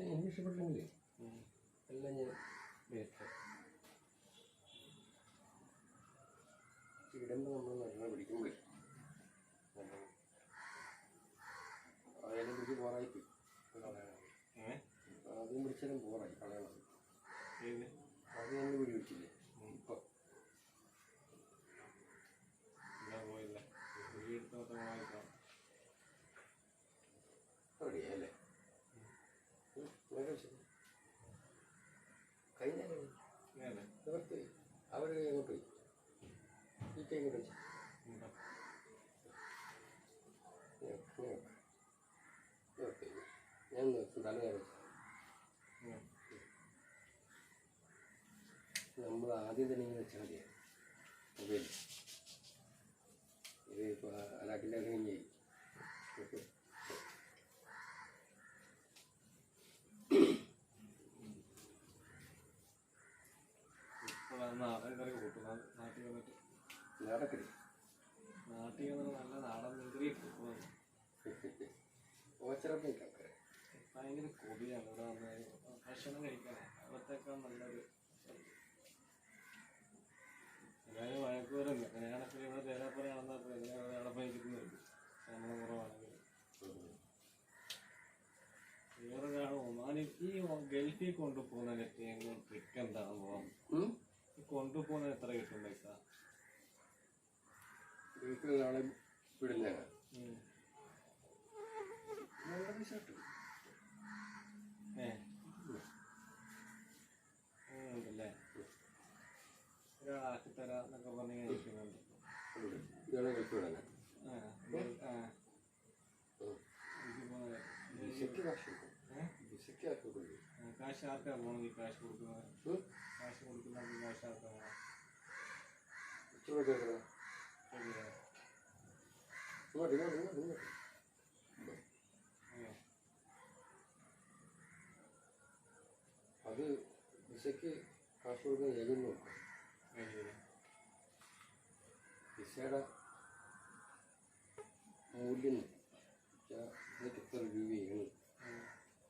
പക്ഷെ എനിക്ക് ഇഷ്ടപ്പെട്ടില്ലെങ്കിലേ ഉം. എല്ലാം ഞാൻ വേസ്റ്റ് ഇടുമ്പോൾ നമ്മൾ നല്ല പിടിക്കുമ്പോഴേ നല്ലോണം ആയാലും പിടിച്ച് പോറായിപ്പോയി ഏ? ആദ്യം പിടിച്ചാലും പോറായി കളയണം? അത് നമ്മൾ പിടി പിടിച്ചില്ലേ ഇപ്പം ഇല്ല, പോയില്ല. കുഴിയെടുത്ത് മൊത്തം അവർ എങ്ങോട്ട് പോയി. ഈറ്റ കൈ ഇങ്ങോട്ട് വെച്ചു ഞാൻ നോക്കും തല കയറി നമ്മൾ ആദ്യം തന്നെ ഇങ്ങനെ വെച്ചാൽ മതിയാ മൊബൈൽ ഇത് ഇപ്പോൾ അലാട്ടിന്റെ കഴിഞ്ഞ് ഇപ്പോൾ ആ നാടൻ കറി കൂട്ടും. നാ- നാട്ടിൽ വന്നിട്ട് നടക്കരുത്. നാട്ടിൽ നല്ല നാടൻ മീൻകറി കൂട്ടുന്നു. ഓച്ചറപ്പം ആൾക്കാർ ഭയങ്കര കൊതിയാണ് ഇവിടെ വന്ന് ഭക്ഷണം കഴിക്കാൻ. അവിടത്തേക്കാൾ നല്ലൊരു എല്ലാവരും വഴക്കൂരല്ല അങ്ങനെയാണെങ്കിൽ ഇവിടെ തേരാപ്പുറയാണെന്നപ്പോൾ എങ്ങനെയാണ് അവിടെ ഇരിക്കുന്നത് ശമ്പളം കുറവാണെങ്കിൽ വേറൊരാൾ ഒമാനി ഈ ഗൾഫിൽ കൊണ്ടുപോകുന്ന ട്രിക്ക് എന്താണെന്ന് പോകാം ഈ കൊണ്ടുപോകുന്നത് എത്ര കിട്ടും പൈസ? വിടുന്നതാണ്. നല്ല പൈസ കിട്ടും ഉണ്ടല്ലേ എന്നൊക്കെ ഇരിക്കുന്നുണ്ട് ഇതാണ് വിസയ്ക്ക് കാശ്? വിസയ്ക്ക് കൊടുക്കും? ആർക്കാ പോകണമെങ്കിൽ കാശ് കൊടുക്കുന്നത്. കാശ് കൊടുക്കുന്ന കാശ് ആർക്കാ ഇങ്ങോട്ട് ഇങ്ങോട്ട് ഇങ്ങോട്ട് ഇങ്ങോട്ട് അത് വിസയ്ക്ക് കാശ് ശരി. വിസയുടെ മൂല്യം എത്ര രൂപയാണ്.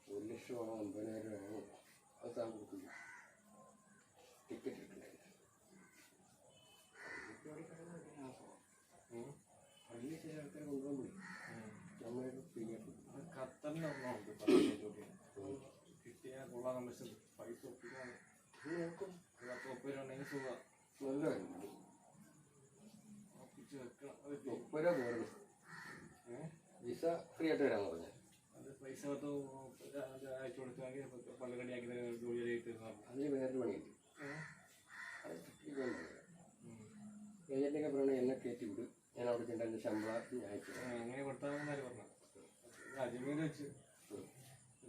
ഒരു ലക്ഷമാണോ അമ്പതിനായിരം ആണോ അത് താൻ പള്ളിയിൽ ചില ആൾക്കാരെ കൊണ്ടുപോകുമ്പോഴേ അത് ഖത്തറിലൊന്നുണ്ട് പറഞ്ഞ ജോലി കിട്ടിയാൽ കൊള്ളാൻ പക്ഷെ പൈസ ഒപ്പിക്കാൻ നോക്കും ഉണ്ടെങ്കിൽ സുഖം നല്ല കാര്യമാണ് ഒപ്പിച്ച് വെക്കണം രൂപ പോരണം വിസ ഫ്രീ ആയിട്ട് വരാൻ പറഞ്ഞു അത് പൈസ പത്ത് അയച്ചു കൊടുക്കുകയാണെങ്കിൽ പള്ളി റെഡിയാക്കി തരുന്ന ജോലി ചെയ്ത് അതിന് വേറൊരു പണിയുണ്ട്? അത്. ഏജന്റൊക്കെ പറയണേ എന്നെ കയറ്റി വിടും ഞാൻ അവിടെ ചെന്ന് എന്റെ ശമ്പളം ഞാൻ അയച്ചു അങ്ങനെ കൊടുത്താൽ അജ്മീർ വെച്ച്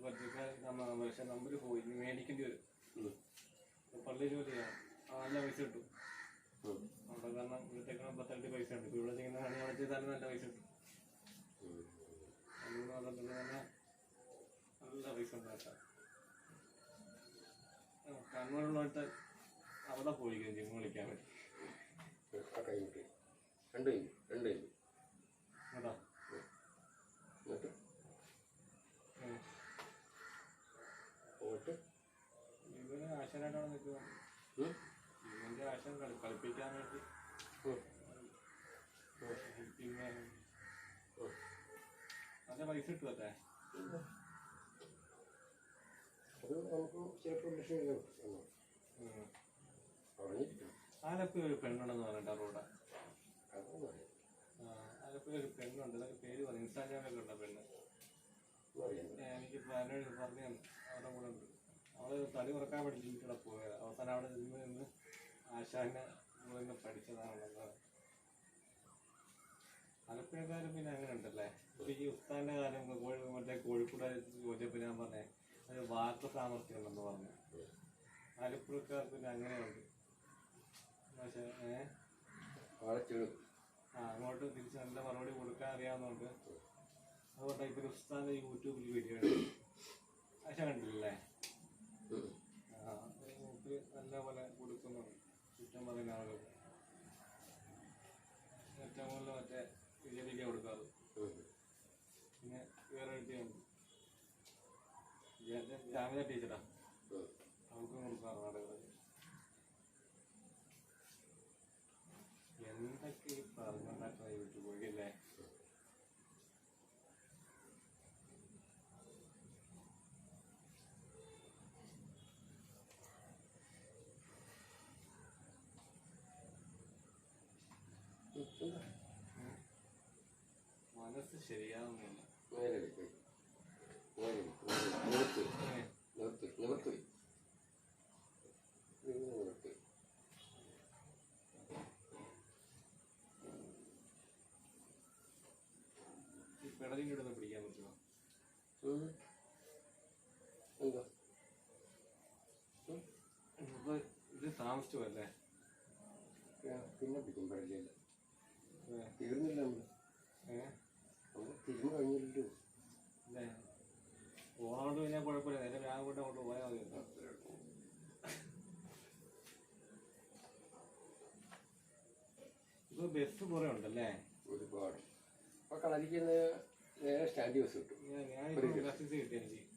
പക്ഷെ നമ്പർ പോയി മേടിക്കേണ്ടി വരും. പള്ളി ജോലി ചെയ്യണം നല്ല പൈസ കിട്ടും. അവിടെ കാരണം ഇവിടത്തേക്കാണ് പത്തരട്ടി പൈസ ഉണ്ട്. ഇപ്പോൾ ഇവിടെ ചെയ്യുന്ന പണി അവിടെ ചെയ്താലും നല്ല പൈസ കിട്ടും. അതുകൊണ്ട് അതുകൊണ്ട് തന്നെ നല്ല പൈസ ഉണ്ടാക്കാം കണ്ണൂരുള്ളവർക്ക് അവിടെ പോയിരിക്കും ജിമ്മ് കളിക്കാൻ വേണ്ടി രണ്ട് കൈ രണ്ട് കൈ എന്നിട്ട്. പോയിട്ട്? ഇവന് ആശാനായിട്ടാണ് നിൽക്കുക. ഇവന്റെ ആശാൻ കളി കളിപ്പിക്കാൻ വേണ്ടി. പിന്നെ. നല്ല പൈസ കിട്ടുമല്ലേ അത് നമുക്ക് ചിലപ്പോൾ ഒരു ലക്ഷം രൂപ കിട്ടും ഉം. പറഞ്ഞിരിക്കണം ആലപ്പുഴ ഒരു പെണ്ണുണ്ടെന്ന് പറഞ്ഞിട്ട് അറിയാം ആലപ്പുഴ ഒരു പെണ്ണുണ്ട്. അതൊക്കെ പേര് പറഞ്ഞു ഇൻസ്റ്റാഗ്രാമിലൊക്കെ ഉണ്ട് പെണ്ണ്? എനിക്ക് എന്നോട് പറഞ്ഞു. അവിടെ കൂടെ ഉണ്ട്. അവൾ തടി കുറയ്ക്കാൻ വേണ്ടി ഇവിടെ പോയത്. അവസാനം അവിടെ നിന്ന് നിന്ന് ആശാനെ നിന്ന് പഠിച്ചതാണെന്നല്ലോ ആലപ്പുഴക്കാര് പിന്നെ അങ്ങനെ ഉണ്ടല്ലേ? ഇപ്പൊ ഈ ഉസ്താന്റെ കാര്യം കോഴി മറ്റേ കോഴിക്കോട് ചോദിച്ചപ്പോ ഞാൻ പറഞ്ഞേ അത് വാക്ക് സാമർഥ്യം ഉണ്ടെന്ന് പറഞ്ഞു. ആലപ്പുഴക്കാർ പിന്നെ അങ്ങനെയുണ്ട്. പക്ഷേ ഏഹ് വാഴച്ചിടും ആ അങ്ങോട്ട് തിരിച്ച് നല്ല മറുപടി കൊടുക്കാൻ അറിയാവുന്നതുകൊണ്ട് അതുകൊണ്ട് ഇപ്പൊ ഉസ്താന്റെ യൂട്യൂബിൽ വീഡിയോ ആശ കണ്ടില്ലേ ആ നല്ല പോലെ കൊടുക്കുന്നുണ്ട്. കുറ്റം പറയുന്ന ആളുകൾ. ഏറ്റവും കൂടുതൽ മറ്റേ വിജയിക്കാൻ കൊടുക്കാറ് പിന്നെ വേറെ എഴുതിയുണ്ട് രാവിലെ ടീച്ചറാ. അവർക്ക് കൊടുക്കാറ് നാടകങ്ങൾ എന്തൊക്കെ ഈ പറഞ്ഞുണ്ടാക്കുന്ന യൂട്യൂബ് വഴിയല്ലേ ഉം, എന്താ? മനസ്സ് ശരിയാവുന്നില്ല. ഇരിക്ക്. നിവർത്ത്. നിവർത്ത്. നിവർത്ത്. നിവർത്ത്. പെടലിന്റെ പിടിക്കാൻ പറ്റുമോ? എന്താ? ഇത് താമസിച്ചു അല്ലേ പിന്നെ പിടിക്കും പഴകില്ല ഏ, തീർന്നില്ല നമ്മൾ ഏഹ് നമ്മൾ തിരിഞ്ഞു കഴിഞ്ഞില്ലല്ലോ പോണോണ്ട് പിന്നെ കുഴപ്പമില്ല. നേരെ ബാങ്ക് കൊണ്ട് അങ്ങോട്ട് പോയാൽ മതി ഇപ്പൊ ബസ് കുറെ ഉണ്ടല്ലേ ഒരുപാട്. അപ്പൊ കളരിക്കുന്ന നേരെ സ്റ്റാൻഡ് ബസ് കിട്ടും.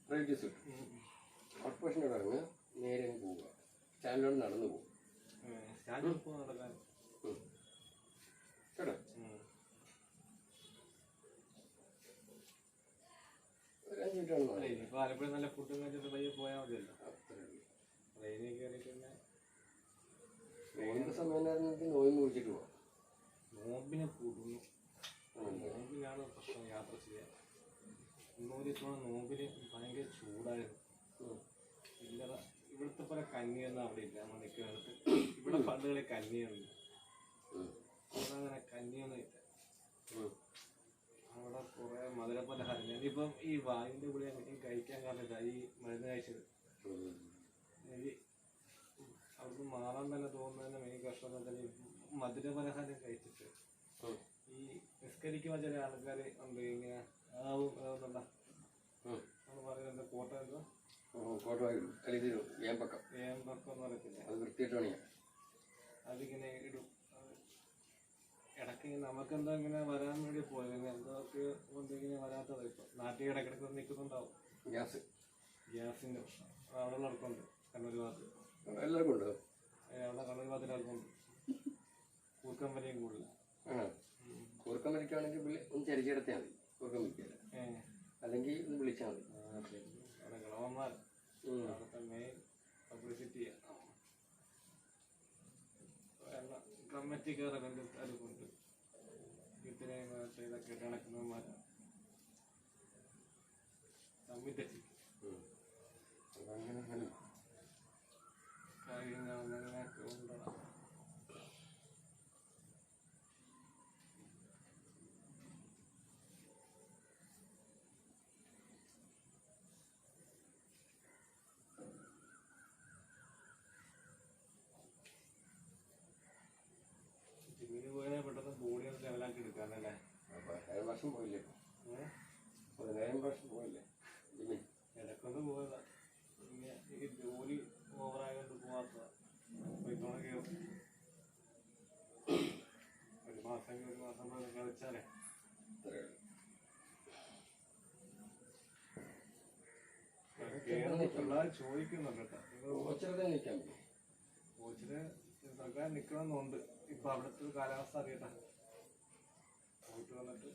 പ്രൈവറ്റ് ബസ് കിട്ടും ഉം. ഇറങ്ങ് നേരെ പോവുക. സ്റ്റാൻഡിലോട് നടന്നു പോകും. സ്റ്റാൻഡിലോട് പോകാൻ നടക്കാൻ. കേട്ടോ ഉം. ഒരു അഞ്ച് മിനിറ്റ് ആണ് ആലപ്പുഴ നല്ല ഫുഡും കഴിച്ചിട്ട് പയ്യെ പോയാൽ മതിയല്ലോ. ട്രെയിനിൽ കയറിയിട്ട് പിന്നെ നോയിന്റെ സമയമായിരുന്നെങ്കിൽ നോയിന്ന് വിളിച്ചിട്ട് പോവാം. നോമ്പിനെ കൂടുന്നു? നോമ്പിനാണ് പ്രശ്നം യാത്ര ചെയ്യാൻ. ഇന്നൊരു ഇത്തവണ നോമ്പിന് ഭയങ്കര ചൂടായിരുന്നു. ഇല്ലറ ഇവിടുത്തെ പോലെ കഞ്ഞിയൊന്നും അവിടെ ഇല്ല. നമ്മൾ നിൽക്കുന്നിടത്ത്. ഇവിടെ പണ്ടുകളിൽ കഞ്ഞിയുണ്ട്. അവിടെ അങ്ങനെ കഞ്ഞിയൊന്നും ഇല്ല. അവിടെ കുറെ മധുര പലഹാരങ്ങൾ ഇപ്പം ഈ വായുവിന്റെ എനിക്ക് കഴിക്കാൻ കാരണമില്ല ഈ മരുന്ന് കഴിച്ചത്. എനിക്ക് അവിടുന്ന് മാറാൻ തന്നെ തോന്നുന്നതിന്റെ മെയിൻ കഷ്ടം ഈ മധുര പലഹാരം കഴിച്ചിട്ട്. ഈ നിസ്കരിക്കുന്ന ചില ആൾക്കാർ ഉണ്ട് ഇങ്ങനെ ആവും അതൊന്നുണ്ട. നമ്മൾ പറയുന്നത് കോട്ടയം എന്ന് പറയത്തില്ല? അത് അതിങ്ങനെ ഇടും. ഇങ്ങനെ നമുക്കെന്തോ ഇങ്ങനെ വരാൻ വേണ്ടി പോയത്? എന്തൊക്കെ ഇങ്ങനെ വരാത്തത്? ഇപ്പൊ നാട്ടിൽ ഇടക്കിടക്ക് നിൽക്കുന്നുണ്ടാവും. ഗ്യാസ്. ഗ്യാസിന്റെ പ്രശ്നം. അവിടെ ഉള്ളവർക്കുണ്ട് കണ്ണൂർ ഭാഗത്ത്. എല്ലാവർക്കും ഉണ്ട്? അവിടെ കണ്ണൂർ ഭാഗത്തിൽ ആൾക്കുണ്ട് കൂർക്കം വരെയും കൂടുതൽ കൂർക്കം ഒന്ന് ചരിച്ചെടുത്താൽ മതി. കൂർക്കം അല്ലെങ്കിൽ ഒന്ന് വിളിച്ചാൽ മതി. അവിടെ കിളവന്മാർ ഉം. അവിടുത്തെ മെയിൻ പബ്ലിസിറ്റി കമ്മിറ്റിക്കാരെ ഇത്രയും കാലത്ത് ചെയ്ത നടക്കുന്നവന്മാരാണ് കമ്മിറ്റി ഉം. അപ്പൊ അങ്ങനെ അങ്ങനെ. വർഷം പോയില്ലേ? പതിനായിരം പ്രാവശ്യം പോയില്ലേ? ജിമ്മിൽ ഇടയ്ക്കൊന്ന് പോയതാ പിന്നെ ഈ ജോലി ഓവറായതുകൊണ്ട് പോവാത്ത ഇത്തവണ കയറും ഒരു മാസം ഒരു മാസം കളിച്ചാലേ പിള്ളേർ ചോദിക്കുന്നുണ്ട് കേട്ടോ. നിൽക്കാൻ സർക്കാർ നിൽക്കണമെന്നുണ്ട് ഇപ്പൊ അവിടുത്തെ കാലാവസ്ഥ അറിയട്ടെ. പോയിട്ട് വന്നിട്ട്